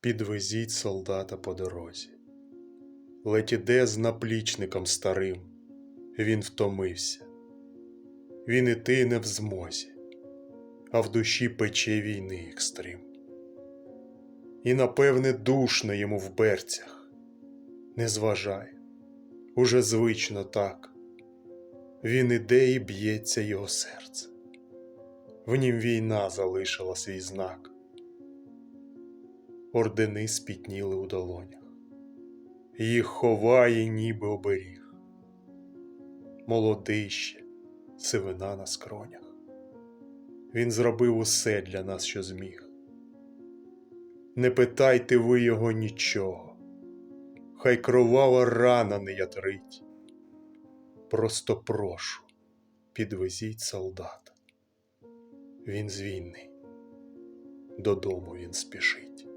Підвезіть солдата по дорозі. Ледь іде з наплічником старим, він втомився. Він іти не в змозі, а в душі пече війни екстрим. І, напевне, душно йому в берцях. Не зважай, уже звично так. Він іде і б'ється його серце. В нім війна залишила свій знак. Ордени спітніли у долонях, їх ховає, ніби оберіг. Молодий ще, сивина на скронях. Він зробив усе для нас, що зміг. Не питайте ви його нічого, хай кровава рана не ятрить. Просто прошу, підвезіть солдата. Він з додому він спішить.